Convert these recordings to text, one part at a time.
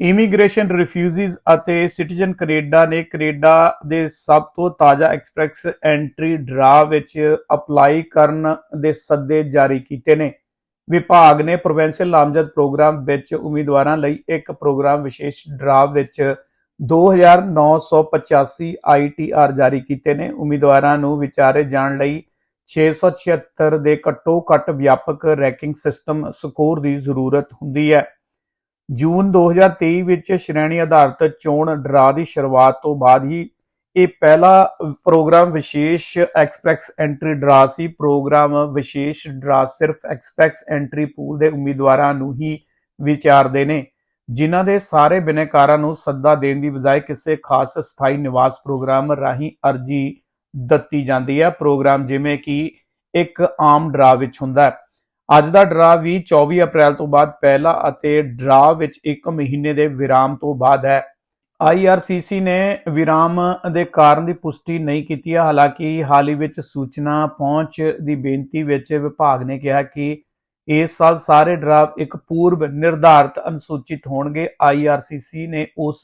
Immigration refugees ਅਤੇ citizen Canada ਨੇ Canada ਦੇ ਸਭ ਤੋਂ ਤਾਜ਼ਾ ਐਕਸਪ੍ਰੈਸ ਐਂਟਰੀ ਡਰਾ ਵਿੱਚ ਅਪਲਾਈ ਕਰਨ ਦੇ ਸੱਦੇ ਜਾਰੀ ਕੀਤੇ ਨੇ। ਵਿਭਾਗ ਨੇ ਪ੍ਰੋਵਿੰਸ਼ੀਅਲ ਨਾਮਜ਼ਦ ਪ੍ਰੋਗਰਾਮ ਵਿੱਚ ਉਮੀਦਵਾਰਾਂ ਲਈ ਇੱਕ ਪ੍ਰੋਗਰਾਮ ਵਿਸ਼ੇਸ਼ ਡਰਾ ਵਿੱਚ 2985 ਆਈਟੀਆਰ ਜਾਰੀ ਕੀਤੇ ਨੇ। ਉਮੀਦਵਾਰਾਂ ਨੂੰ ਵਿਚਾਰੇ ਜਾਣ ਲਈ 676 ਦੇ ਘੱਟੋ ਘੱਟ ਵਿਆਪਕ ਰੈਂਕਿੰਗ ਸਿਸਟਮ ਸਕੋਰ ਦੀ ਜ਼ਰੂਰਤ ਹੁੰਦੀ ਹੈ। ਜੂਨ 2023 ਵਿੱਚ ਸ਼੍ਰੇਣੀ ਆਧਾਰਿਤ ਚੋਣ ਡਰਾ ਦੀ ਸ਼ੁਰੂਆਤ ਤੋਂ ਬਾਅਦ ਹੀ ਇਹ ਪਹਿਲਾ ਪ੍ਰੋਗਰਾਮ ਵਿਸ਼ੇਸ਼ ਐਕਸਪ੍ਰੈਸ ਐਂਟਰੀ ਡਰਾ ਸੀ। ਪ੍ਰੋਗਰਾਮ ਵਿਸ਼ੇਸ਼ ਡਰਾ ਸਿਰਫ ਐਕਸਪ੍ਰੈਸ ਐਂਟਰੀ ਪੂਲ ਦੇ ਉਮੀਦਵਾਰਾਂ ਨੂੰ ਹੀ ਵਿਚਾਰਦੇ ਨੇ, ਜਿਨ੍ਹਾਂ ਦੇ ਸਾਰੇ ਬਿਨੈਕਾਰਾਂ ਨੂੰ ਸੱਦਾ ਦੇਣ ਦੀ ਬਜਾਏ ਕਿਸੇ ਖਾਸ ਸਥਾਈ ਨਿਵਾਸ ਪ੍ਰੋਗਰਾਮ ਰਾਹੀਂ ਅਰਜੀ ਦਿੱਤੀ ਜਾਂਦੀ ਹੈ। ਪ੍ਰੋਗਰਾਮ ਜਿਵੇਂ ਕਿ ਇੱਕ ਆਮ ਡਰਾ ਵਿੱਚ ਹੁੰਦਾ ਹੈ। ਅੱਜ ਦਾ ਡਰਾ ਵੀ 24 ਅਪ੍ਰੈਲ ਤੋਂ ਬਾਅਦ ਪਹਿਲਾ ਅਤੇ ਡਰਾ ਵਿੱਚ 1 ਮਹੀਨੇ ਦੇ ਵਿਰਾਮ ਤੋਂ ਬਾਅਦ ਹੈ। IRCC ਨੇ ਵਿਰਾਮ ਦੇ ਕਾਰਨ ਦੀ ਪੁਸ਼ਟੀ ਨਹੀਂ ਕੀਤੀ ਹੈ। ਹਾਲਾਂਕਿ ਹਾਲ ਹੀ ਵਿੱਚ ਸੂਚਨਾ ਪਹੁੰਚ ਦੀ ਬੇਨਤੀ ਵਿੱਚ ਵਿਭਾਗ ਨੇ ਕਿਹਾ ਕਿ ਇਸ ਸਾਲ ਸਾਰੇ ਡਰਾ ਇੱਕ ਪੂਰਬ ਨਿਰਧਾਰਿਤ ਅਨੁਸੂਚਿਤ ਹੋਣਗੇ। IRCC ਨੇ ਉਸ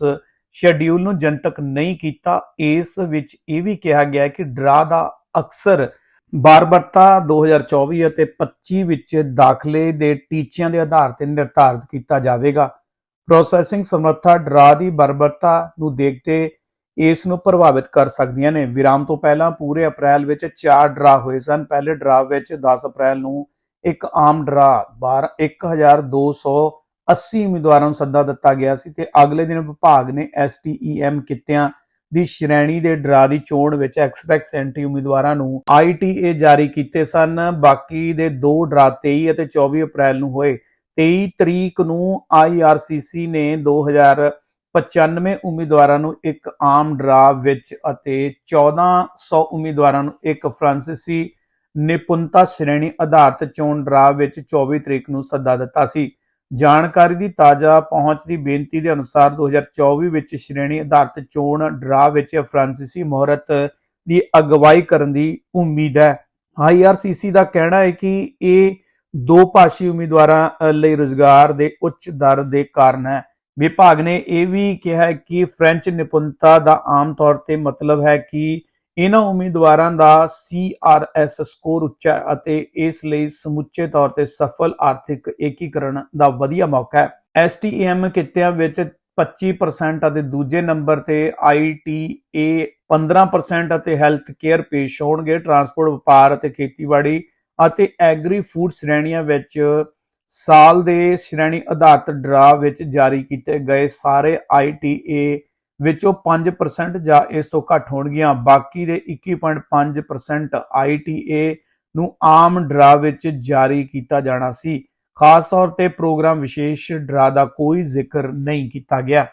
ਸ਼ੈਡਿਊਲ ਨੂੰ ਜਨਤਕ ਨਹੀਂ ਕੀਤਾ। ਇਸ ਵਿੱਚ ਇਹ ਵੀ ਕਿਹਾ ਗਿਆ ਕਿ ਡਰਾ ਦਾ ਅਕਸਰ ਬਾਰਬਰਤਾ 2024 ਅਤੇ 25 ਵਿੱਚ ਦਾਖਲੇ ਦੇ ਟੀਚਿਆਂ ਦੇ ਆਧਾਰ ਤੇ ਨਿਰਧਾਰਿਤ ਕੀਤਾ ਜਾਵੇਗਾ। ਪ੍ਰੋਸੈਸਿੰਗ ਸਮਰੱਥਾ ਡਰਾ ਦੀ ਬਰਬਰਤਾ ਨੂੰ ਦੇਖਦੇ ਇਸ ਨੂੰ ਪ੍ਰਭਾਵਿਤ ਕਰ ਸਕਦੀਆਂ ਨੇ। ਵਿਰਾਮ ਤੋਂ ਪਹਿਲਾਂ ਪੂਰੇ ਅਪ੍ਰੈਲ ਵਿੱਚ ਚਾਰ ਡਰਾ ਹੋਏ ਸਨ। ਪਹਿਲੇ ਡਰਾ ਵਿੱਚ 10 ਅਪ੍ਰੈਲ ਨੂੰ ਇੱਕ ਆਮ ਡਰਾ 12 1280 ਉਮੀਦਵਾਰਾਂ ਨੂੰ ਸੱਦਾ ਦਿੱਤਾ ਗਿਆ ਸੀ ਤੇ ਅਗਲੇ ਦਿਨ ਵਿਭਾਗ ਨੇ STEM ਕਿੱਤਿਆਂ ਦੀ ਸ਼੍ਰੇਣੀ ਦੇ ਡਰਾ ਦੀ ਚੋਣ ਵਿੱਚ ਐਕਸਪੈਕਟ ਐਂਟਰੀ ਉਮੀਦਵਾਰਾਂ ਨੂੰ ITA ਜਾਰੀ ਕੀਤੇ ਸਨ। ਬਾਕੀ ਦੇ ਦੋ ਡਰਾ 23 ਅਤੇ 24 ਅਪ੍ਰੈਲ ਨੂੰ ਹੋਏ। 23 ਤਰੀਕ ਨੂੰ IRCC ਨੇ 2095 ਉਮੀਦਵਾਰਾਂ ਨੂੰ ਇੱਕ ਆਮ ਡਰਾ ਵਿੱਚ ਅਤੇ 1400 ਉਮੀਦਵਾਰਾਂ ਨੂੰ ਇੱਕ ਫ੍ਰਾਂਸੀਸੀ ਨਿਪੁੰਨਤਾ ਸ਼੍ਰੇਣੀ ਆਧਾਰਿਤ ਚੋਣ ਡਰਾ ਵਿੱਚ 24 ਤਰੀਕ ਨੂੰ ਸੱਦਾ ਦਿੱਤਾ ਸੀ। ਜਾਣਕਾਰੀ ਦੀ ਤਾਜ਼ਾ ਪਹੁੰਚ ਦੀ ਬੇਨਤੀ ਦੇ ਅਨੁਸਾਰ 2024 ਵਿੱਚ ਸ਼੍ਰੇਣੀ ਆਧਾਰਿਤ ਚੋਣ ਡਰਾ ਵਿੱਚ ਫ੍ਰਾਂਸੀਸੀ ਮਹੋਰਤ ਦੀ ਅਗਵਾਈ ਕਰਨ ਦੀ ਉਮੀਦ ਹੈ। IRCC ਦਾ ਕਹਿਣਾ ਹੈ ਕਿ ਇਹ ਦੋ ਭਾਸ਼ੀ ਉਮੀਦਵਾਰਾਂ ਲਈ ਰੁਜ਼ਗਾਰ ਦੇ ਉੱਚ ਦਰ ਦੇ ਕਾਰਨ ਹੈ। ਵਿਭਾਗ ਨੇ ਇਹ ਵੀ ਕਿਹਾ ਕਿ ਫ੍ਰੈਂਚ ਨਿਪੁੰਨਤਾ ਦਾ ਆਮ ਤੌਰ ਤੇ ਮਤਲਬ ਹੈ ਕਿ ਇਹਨਾਂ ਉਮੀਦਵਾਰਾਂ ਦਾ CRS ਸਕੋਰ ਉੱਚਾ ਹੈ ਅਤੇ ਇਸ ਲਈ ਸਮੁੱਚੇ ਤੌਰ ਤੇ ਸਫਲ ਆਰਥਿਕ ਏਕੀਕਰਨ ਦਾ ਵਧੀਆ ਮੌਕਾ ਹੈ। STEM ਕਿੱਤਿਆਂ ਵਿੱਚ 25% ਅਤੇ ਦੂਜੇ ਨੰਬਰ ਤੇ ITA 15% ਅਤੇ ਹੈਲਥ ਕੇਅਰ ਪੇਸ਼ ਹੋਣਗੇ। ਟਰਾਂਸਪੋਰਟ ਵਪਾਰ ਅਤੇ ਖੇਤੀਬਾੜੀ ਅਤੇ ਐਗਰੀ ਫੂਡ ਸ਼੍ਰੇਣੀਆਂ ਵਿੱਚ ਸਾਲ ਦੇ ਸ਼੍ਰੇਣੀ ਆਧਾਰਿਤ ਡਰਾ ਵਿੱਚ ਜਾਰੀ ਕੀਤੇ ਗਏ ਸਾਰੇ ITA ਵਿੱਚੋਂ 5% ਜਾਂ ਇਸ ਤੋਂ ਘੱਟ ਹੋਣਗੀਆਂ। ਬਾਕੀ ਦੇ 21.5% ITA ਨੂੰ ਆਮ ਡਰਾ ਵਿੱਚ ਜਾਰੀ ਕੀਤਾ ਜਾਣਾ ਸੀ। ਖਾਸ ਤੌਰ ਤੇ ਪ੍ਰੋਗਰਾਮ ਵਿਸ਼ੇਸ਼ ਡਰਾ ਦਾ ਕੋਈ ਜ਼ਿਕਰ ਨਹੀਂ ਕੀਤਾ ਗਿਆ।